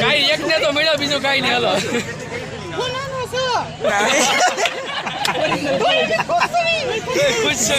કાઈ એક ને તો મળ્યો બીજું કઈ નહીં હલો ખુશ છે?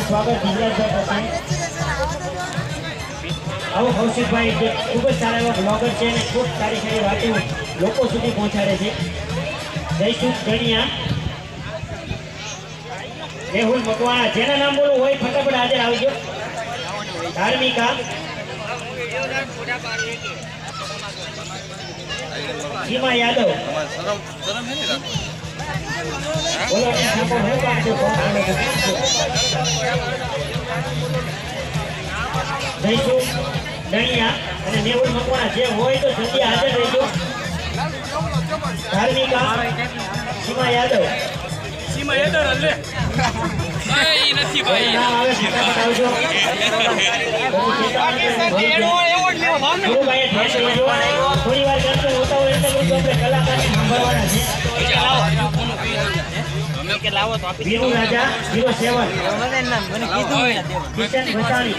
એનું સ્વાગત ગુજરાતભાઈ પટેલ આવો કૌશિકભાઈ જે ખૂબ જ સારા એવા બ્લોગર છે અને ખૂબ સારી સારી વાતો લોકો સુધી પહોંચાડે છે. જયસુખ ગણિયા મેહુલ મકવાણા. જેના નામ બોલવું હોય ફટાફટ હાજર આવજો. ધાર્મિકા સીમા યાદવ. બોલો જયસુખ દણિયા અને મેહુલ મકવાણા જે હોય તો જલ્દી હાજર રહેજો. ધાર્મિકા સીમા યાદવ. સીમા યાદવ લે એ નથી ભાઈ. થોડી વાર કરશે હોય એટલે આપણે કલાકારને સાંભળવાના છે. Viru Raja zero seven. Kishan Bhasani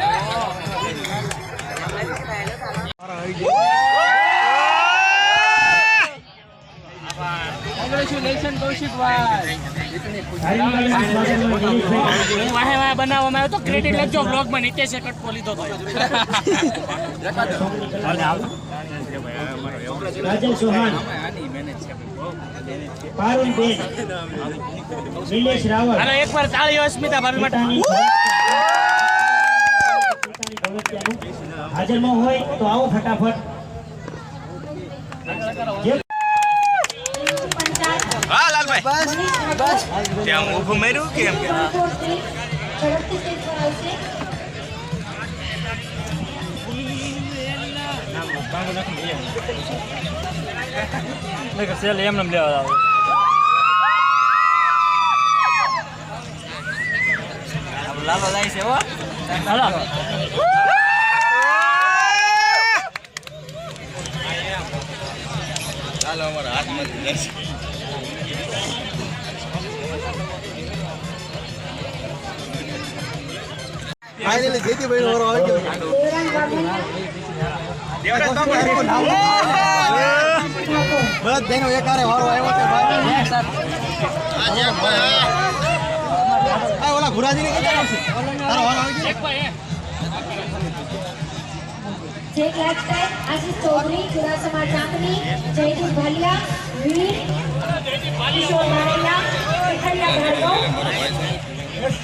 હું વાહે વાહે બનાવવામાં આવ્યો તો ક્રેડિટ લખજો બ્લોગમાં નીતેશે કટકો લીધો તો રાજન ચૌહાણ પારુલ અરે એકવાર તાળીઓ અસ્મિતા ભાભી માટે હાજરમાં હોય તો આવો ફટાફટ. બસ લાલભાઈ ત્યાં ઊભું મેર્યું કે એમ કે સેલ એમને લેવા આવો લાલો જાય છે હો હાલો ચાલો અમારા હાથમાંથી દર્શન ફાઇનલી જેતીભાઈ વારો આવી ગયો બસ બેનો એકારે વારો આવ્યો છે ભાઈ આ ઓલા ભુરાજી ને કેટલા આવશે તારો વારો આવી ગયો જેક લાઇફસ્ટાઇલ આશિષ ચૌધરી ચુડાસમા ચાંદની જયદીપ ભાલિયા વીર કિશોર નારૈયા પીઠડિયા ભાર્ગવ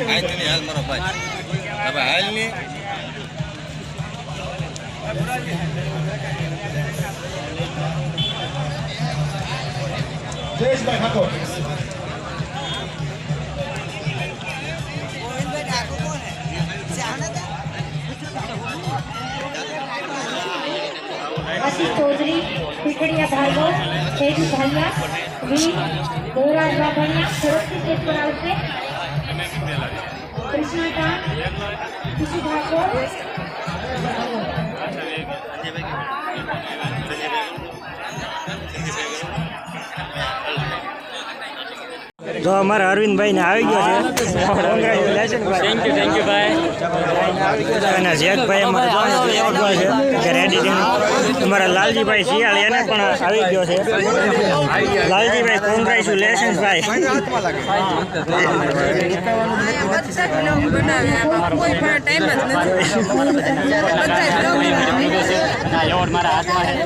હાલ નહીં હાલ મારો ભાઈ હવે હાલ નહીં જયેશભાઈ ઠાકોર આશિષ ચૌધરી પીઠડિયા ભાર્ગવ જયદીપ ભાલિયા વીર દેવરાજ બાભણિયા ઝડપથી સ્ટેજ પર આવશે. કૃષ્ણકાંત ખુશી ઠાકોર તો અમારા અરવિંદભાઈ ને આવી ગયો છે. Congratulation thank you thank you ભાઈ. અને જેકભાઈ અમારે છે કે રેડી છે. અમારા લાલજીભાઈ શિયાળ એને પણ આવી ગયો છે. લાલજીભાઈ કોંગ્રેચ્યુલેશન ભાઈ.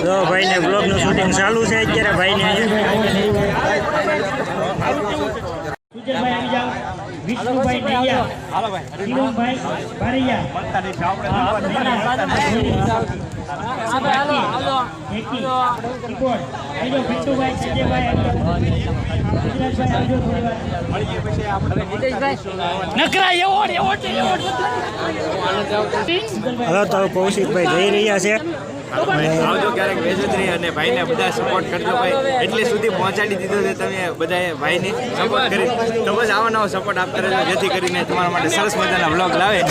તો ભાઈને બ્લોગનું શૂટિંગ ચાલુ છે અત્યારે ભાઈને. સુજનભાઈ આવી જાઓ વિષ્ણુભાઈ નૈયા શિવમભાઈ સંજયભાઈ નકરા એવોર્ડ એવોર્ડ એવોર્ડ હવે તો કૌશિકભાઈ જઈ રહ્યા છે. આવજો ક્યારેક વેજોત્રી અને ભાઈને બધા સપોર્ટ કરજો ભાઈ. એટલે સુધી પહોંચાડી દીધો છે તમે બધાએ ભાઈને સપોર્ટ કરી. તો બસ આવા નવો સપોર્ટ આપતા રહેજો જેથી કરીને તમારા માટે સરસ મજાના બ્લોગ લાવે.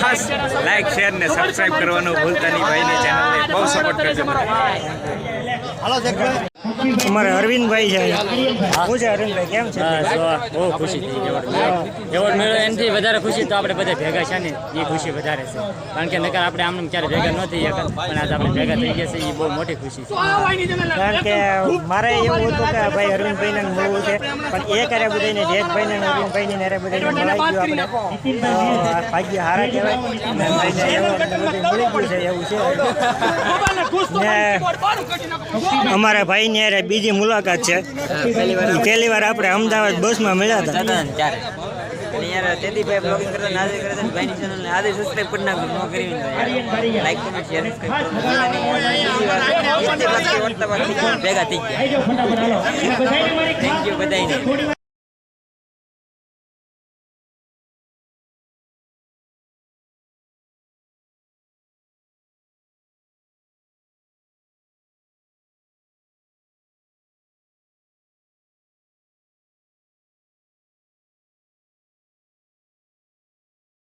ખાસ લાઈક શેર ને સબસ્ક્રાઈબ કરવાનું ભૂલતા નહીં. ભાઈને ચેનલને બહુ સપોર્ટ કરજો. હાલો અમારે અરવિંદભાઈ છે હું છે અરવિંદભાઈ? કેમ છે? બહુ ખુશી થઈ એવોર્ડ એવોર્ડ મેળવ્યો એનાથી વધારે ખુશી તો આપણે બધા ભેગા છે ને એ ખુશી વધારે છે. કારણ કે નકર આપણે આમ ક્યારે ભેગા ન થઈ શકત પણ આજે આપણે ભેગા થઈ ગયા છે એ બહુ મોટી ખુશી છે. કારણ કે મારે એવું હતું કે ભાઈ અરવિંદભાઈને મળવું છે પણ એ કરે બધાને જેઠભાઈને ને અરવિંદભાઈને ને બધાને મળાવી ગયું આપણે. ભાગ્ય હારા કહેવાય. એવું છે ને અમારા ભાઈની હારે બીજી મુલાકાત છે. પહેલી વાર આપણે અમદાવાદ બસમાં મળ્યા હતા. ભેગા થઈ ગયા. મારી થેન્ક યુ વાર